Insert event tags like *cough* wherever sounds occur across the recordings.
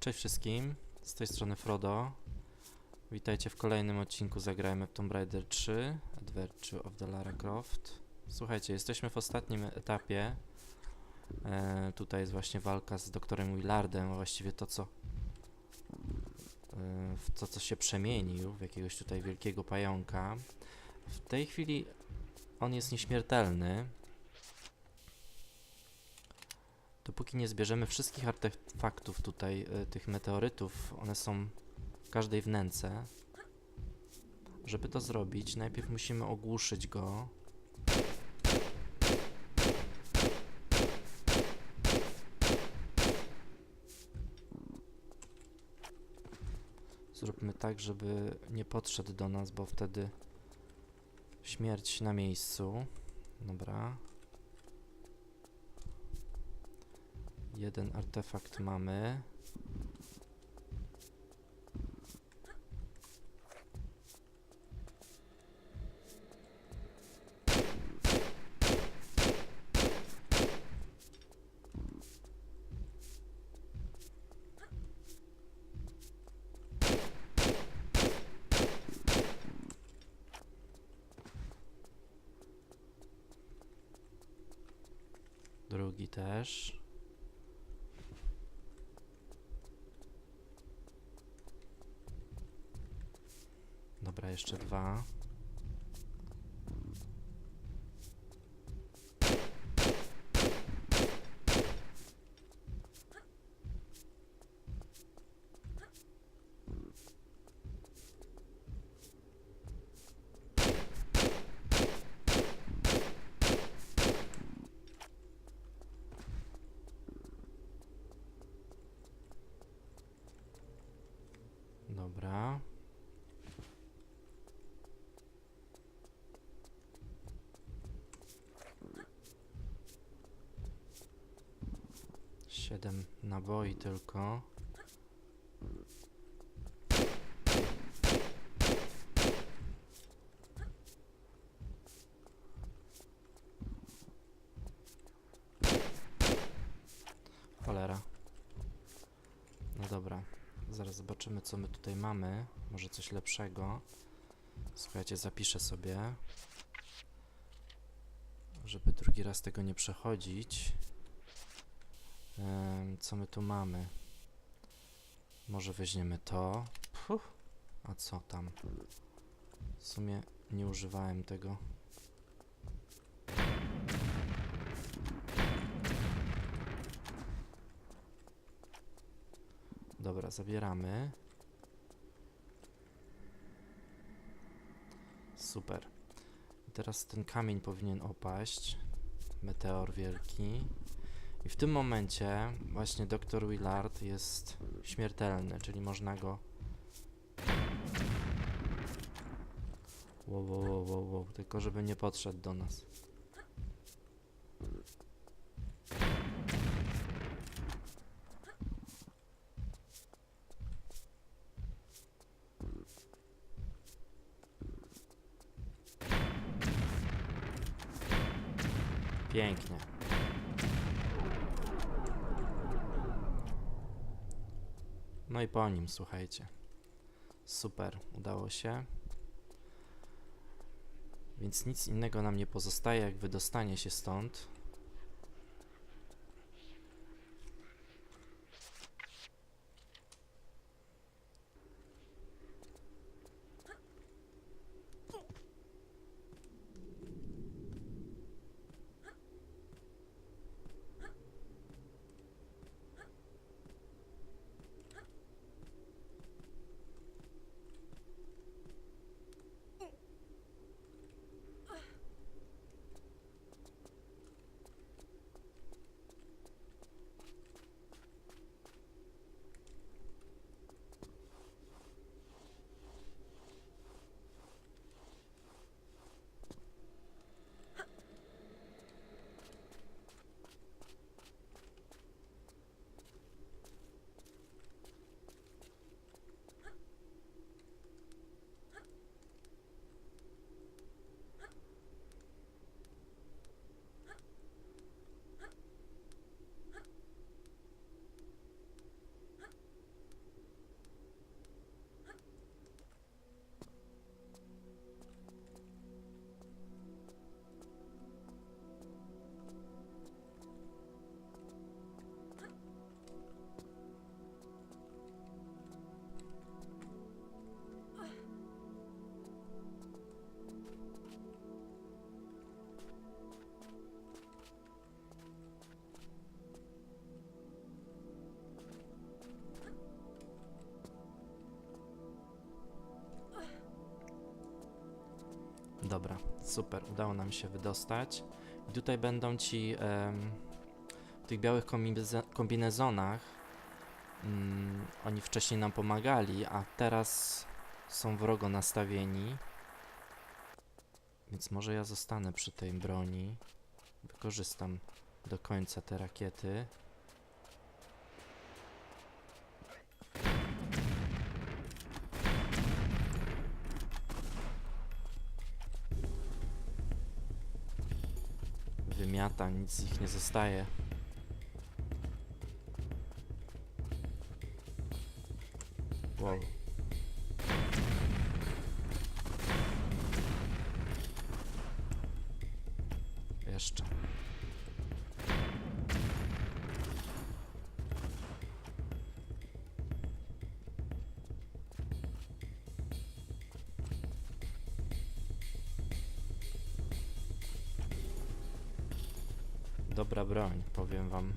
Cześć wszystkim, z tej strony Frodo. Witajcie w kolejnym odcinku Zagrajmy w Tomb Raider 3 Adventure of the Lara Croft. Słuchajcie, jesteśmy w ostatnim etapie. E, tutaj jest właśnie walka z doktorem Willardem, a właściwie to co... E, to co się przemienił w jakiegoś tutaj wielkiego pająka. W tej chwili on jest nieśmiertelny. Dopóki nie zbierzemy wszystkich artefaktów tutaj, y, tych meteorytów, one są w każdej wnęce. Żeby to zrobić, najpierw musimy ogłuszyć go. Zróbmy tak, żeby nie podszedł do nas, bo wtedy śmierć na miejscu. Dobra. Jeden artefakt mamy. Drugi też. Dobra, jeszcze dwa. Dobra. Siedem naboi tylko. Cholera. No dobra. Zaraz zobaczymy, co my tutaj mamy. Może coś lepszego. Słuchajcie, zapiszę sobie. Żeby drugi raz tego nie przechodzić. Co my tu mamy? Może weźmiemy to. Puh. A co tam? W sumie nie używałem tego. Dobra, zabieramy. Super. Teraz ten kamień powinien opaść. Meteor wielki. I w tym momencie właśnie dr Willard jest śmiertelny, czyli można go... Wow, wow, wow, wow, wow. Tylko żeby nie podszedł do nas. Pięknie. No i po nim, słuchajcie. Super, udało się. Więc nic innego nam nie pozostaje, jak wydostanie się stąd. Dobra, super, udało nam się wydostać. I tutaj będą ci w tych białych kombinezonach. Mm, oni wcześniej nam pomagali, a teraz są wrogo nastawieni. Więc może ja zostanę przy tej broni. Wykorzystam do końca te rakiety. Wymiata, nic z nich nie zostaje. Wow. Dobra broń, powiem wam.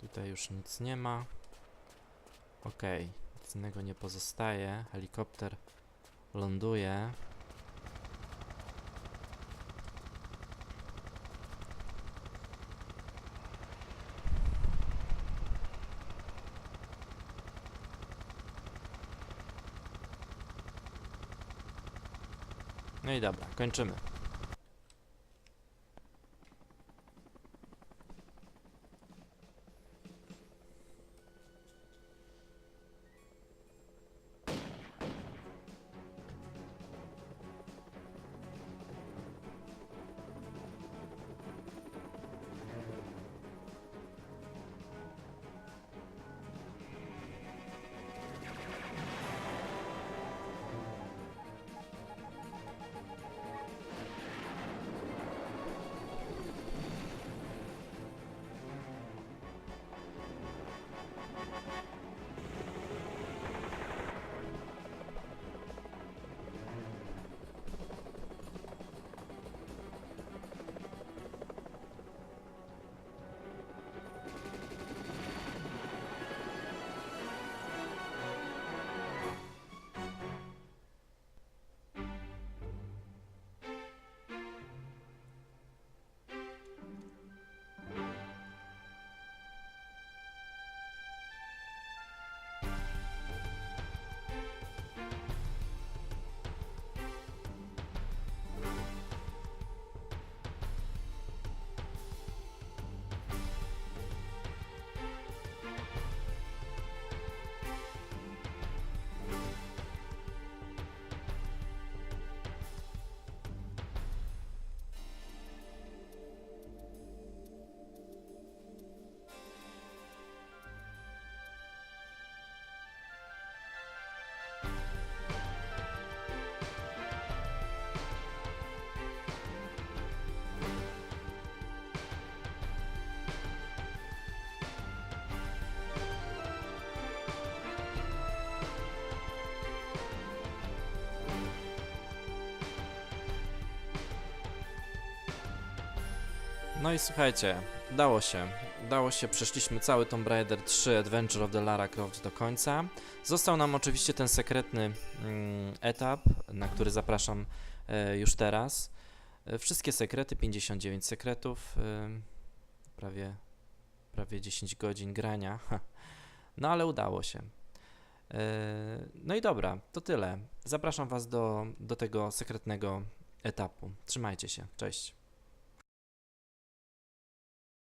Tutaj już nic nie ma. Okej, nic innego nie pozostaje. Helikopter ląduje. No i dobra, kończymy. No i słuchajcie, udało się. Udało się, przeszliśmy cały Tomb Raider 3 Adventure of the Lara Croft do końca. Został nam oczywiście ten sekretny mm, etap, na który zapraszam e, już teraz. E, wszystkie sekrety, 59 sekretów, e, prawie, prawie 10 godzin grania. *laughs* No ale udało się. E, no i dobra, to tyle. Zapraszam Was do, do tego sekretnego etapu. Trzymajcie się, cześć.